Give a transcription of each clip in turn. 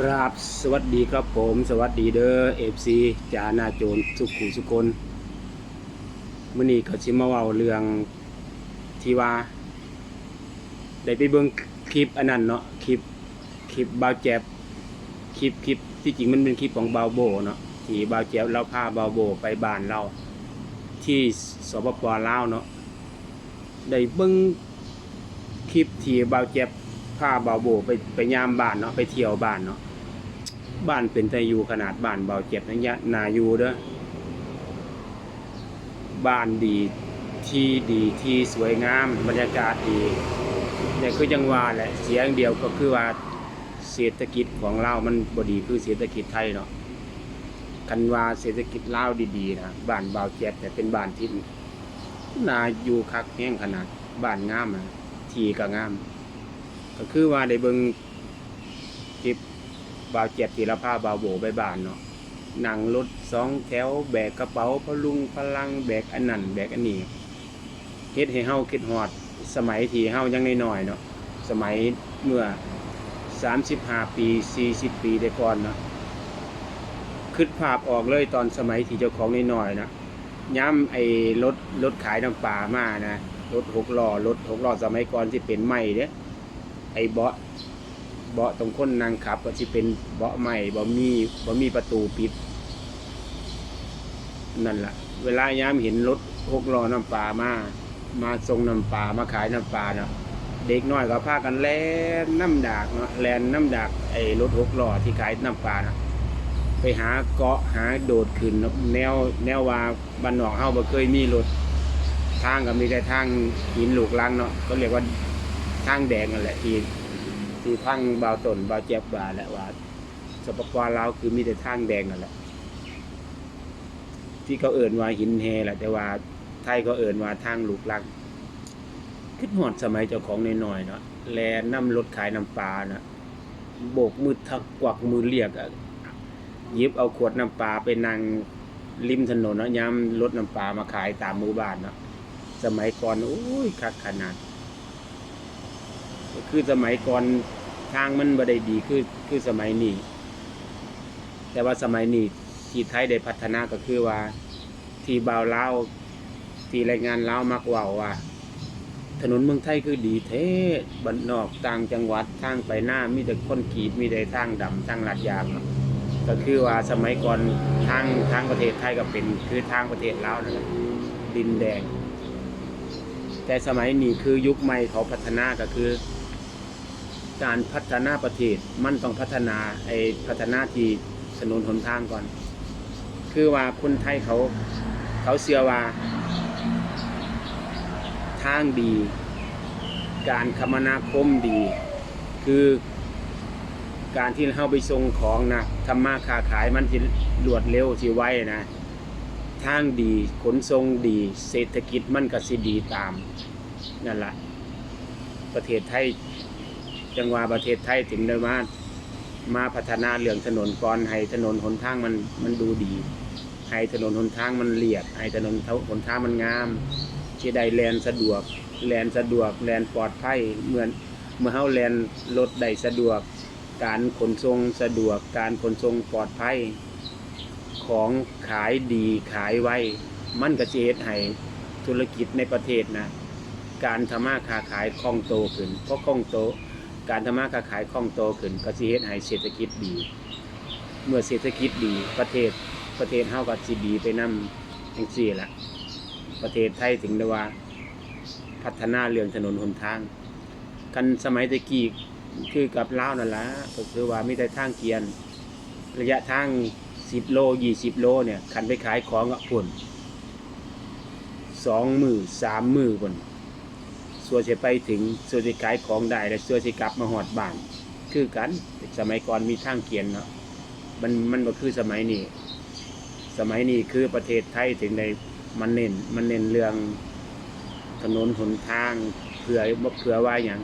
ครับสวัสดีครับผม สวัสดีเด้อเอฟซีจานาโจรสุขุสุคนมื่อนี้ก็สิมาเว้าเรื่องที่ว่า ได้ไปเบิ่งคลิปอันนั้นเนาะคลิปคลิปบาวแจ๊บคลิปคลิปที่จริงมันเป็นคลิปของบาวโบเนาะที่บาวแจ๊บเราพาบาวโบไปบ้านเรา ที่สปปลาวเนาะได้เบิ่งคลิปที่บาวแจ๊บพาบาวโบไปไปยามบ้านเนาะไปเที่ยวบ้านเนาะ บ้านเป็นตะยูขนาดบ้านเบาเจ็บนะยะนายูเด้อบ้านดีที่ดีที่สวยงามบรรยากาศดีแต่คือจังว่าแหละเสียงเดียวก็คือว่าเศรษฐกิจของเรามันบดีคือเศรษฐกิจไทยเนาะคันว่าเศรษฐกิจลาวดีๆนะบ้านเบาเจ็บแต่เป็นบ้านที่นาอยู่คักแห้งขนาดบ้านงามนะทีก็งาม ก็คือว่าได้เบิ่งคลิป บาวเจ็บทีละผ้าบาวโบใบบานเนาะนั่งรถสองแถวแบกกระเป๋าพลุงพลังแบกอันนั้นแบกอันนี้เฮ็ดให้เฮาคิดฮอด สมัยที่เฮายังน้อยๆเนาะสมัยเมื่อ35ปี40ปีได้ก่อนเนาะคิดภาพออกเลยตอนสมัยที่เจ้าของน้อยๆนะย้ำไอ้รถรถขายน้ำปลามานะรถหกล้อรถหกล้อสมัยก่อนที่เป็นไม้เด้ไอ้เบาะ เบาะตรงคนนั่งขับ ก็จะเป็นเบาะใหม่บ่มีบ่มีประตูปิด นั่นล่ะ เวลายามเห็นรถหกล้อน้ำปลามา มาส่งน้ำปลามาขายน้ำปลาเนาะเด็กน้อยก็พากันแล่นน้ำดากเนาะแล่นน้ำดากไอ้รถหกล้อที่ขายน้ำปลาเนาะไปหาเกาะหาโดดขึ้นแนวแนวว่าบ้านนอกเฮาบ่เคยมีรถทางก็มีแต่ทางหินหลูกลังเนาะก็เรียกว่าทางแดงนั่นแหละที่ ที่ทางบาวตนบาวเจ็บบาและว่าสปปลาวคือมีแต่ทางแดงนั่นแหละที่เขาเอิ่นว่าหินแฮแหละแต่ว่าไทยก็เอิ่นว่าทางลูกลังขึ้นหอดสมัยเจ้าของน้อยๆเนาะแลน้ำรถขายน้ำปลานะโบกมือทักกวักมือเรียกอะยิบเอาขวดน้ำปลาไปนั่งริมถนนเนาะย้ำรถน้ำปลามาขายตามหมู่บ้านเนาะสมัยก่อนโอ้ยคักขนาด คือสมัยก่อน ทางมันบ่ได้ดีคือคือสมัยนี้ แต่ว่าสมัยนี้ที่ไทยได้พัฒนาก็คือว่า ที่บ่าวลาวที่รายงานลาวมักเว่าว่า ถนนเมืองไทยคือดีเท่บันนอกต่างจังหวัดทางไปหน้ามีแต่คนกรีดมีแต่ทางดำทางลาดยางก็คือว่าสมัยก่อนทางทางประเทศไทยก็เป็นคือทางประเทศลาวนั่นแหละดินแดง แต่สมัยนี้คือยุคใหม่เขาพัฒนาก็คือ การพัฒนาประเทศมันต้องพัฒนาไอ้พัฒนาที่ถนนหนทางก่อน คือว่าคนไทยเขาเขาเชื่อว่า ทางดี การคมนาคมดี คือการที่เข้าไปส่งของนะทำมาค้าขายมันที่รวดเร็วที่ไวนะ ทางดีขนส่งดี เศรษฐกิจมันก็สิดีตาม นั่นแหละประเทศไทย จังหวะประเทศไทยถึงได้มามาพัฒนาเรื่องถนนก่อนให้ถนนหนทางมันมันดูดี ให้ถนนหนทางมันเรียบให้ถนนหนทางมันงามที่ได้แลนสะดวกแลนสะดวกแลนปลอดภัยเหมือนเมื่อเฮาแลนรถได้สะดวก การขนส่งสะดวก การขนส่งปลอดภัย ของขายดีขายไวมันก็จะเฮ็ดให้ธุรกิจในประเทศนะ การทำมาค้าขายคล่องโตขึ้นเพราะคล่องโต การทำมาค้าขายคล่องโตขึ้นก็สิเฮ็ดให้เศรษฐกิจดี เมื่อเศรษฐกิจดีประเทศประเทศเฮาก็สิดีไปนำจังซี่ละประเทศไทยถึงได้ว่า พัฒนาเรื่องถนนหนทาง กันสมัยตะกี้คือกับลาวนั่นล่ะก็คือว่ามีแต่ทางเกียน ระยะทาง10โล20โลเนี่ยคันไปขายของกับพุ่นสองมือสามมือพุ่น ส่วนจะไปถึงส่วนจะขายของได้และส่วนจะกลับมาหอดบ้าน คือกันแต่สมัยก่อนมีทางเกียนเนาะมันมันก็คือสมัยนี้ สมัยนี้คือประเทศไทยถึงในมันเน้นมันเน้นเรื่องถนนหนทางเพื่อเพื่อว่าอย่าง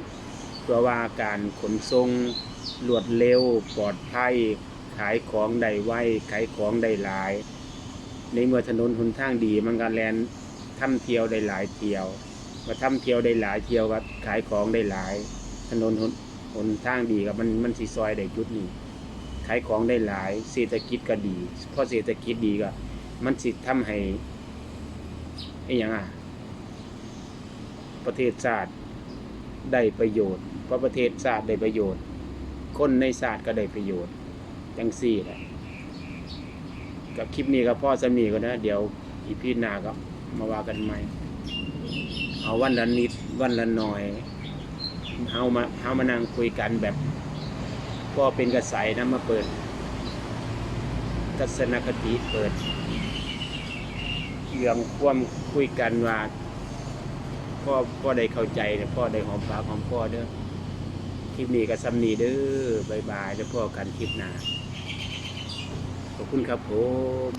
เพื่อว่าการขนส่งรวดเร็วปลอดภัยขายของได้ไวขายของได้หลาย ในเมื่อถนนหนทางดีมันก็แลนท่ำเที่ยวได้หลายเที่ยว มาทำเที่ยวได้หลายเที่ยวก็ขายของได้หลาย ถนนหนหนทางดีกับมันมันสีซอยได้จุดนี้ายของได้หลายเศรษฐกิจก็ดีเพราะเศรษฐกิจดีก็มันสิทำให้ไอ้ยังอะประเทศชาติได้ประโยชน์เพราะประเทศชาติได้ประโยชน์ คนในชาติก็ได้ประโยชน์จังซี่แหละกับคลิปนี้ก็พ่อสำนีก็นะ เดี๋ยวอีพีหน้าก็มาว่ากันใหม่ เอาวันละนิดวันละหน่อยเฮามาเฮามานั่งคุยกันแบบพ่อเป็นกระใสนะมาเปิด ทัศนคติเปิดเรื่องความคุยกันว่าพ่อพ่อได้เข้าใจนะพ่อได้หอมปากหอมพ่อเด้อคลิปนี้ก็ซ้ำนี้เด้อบายบายแล้วพ่อกันคลิปหน้าขอบคุณครับผม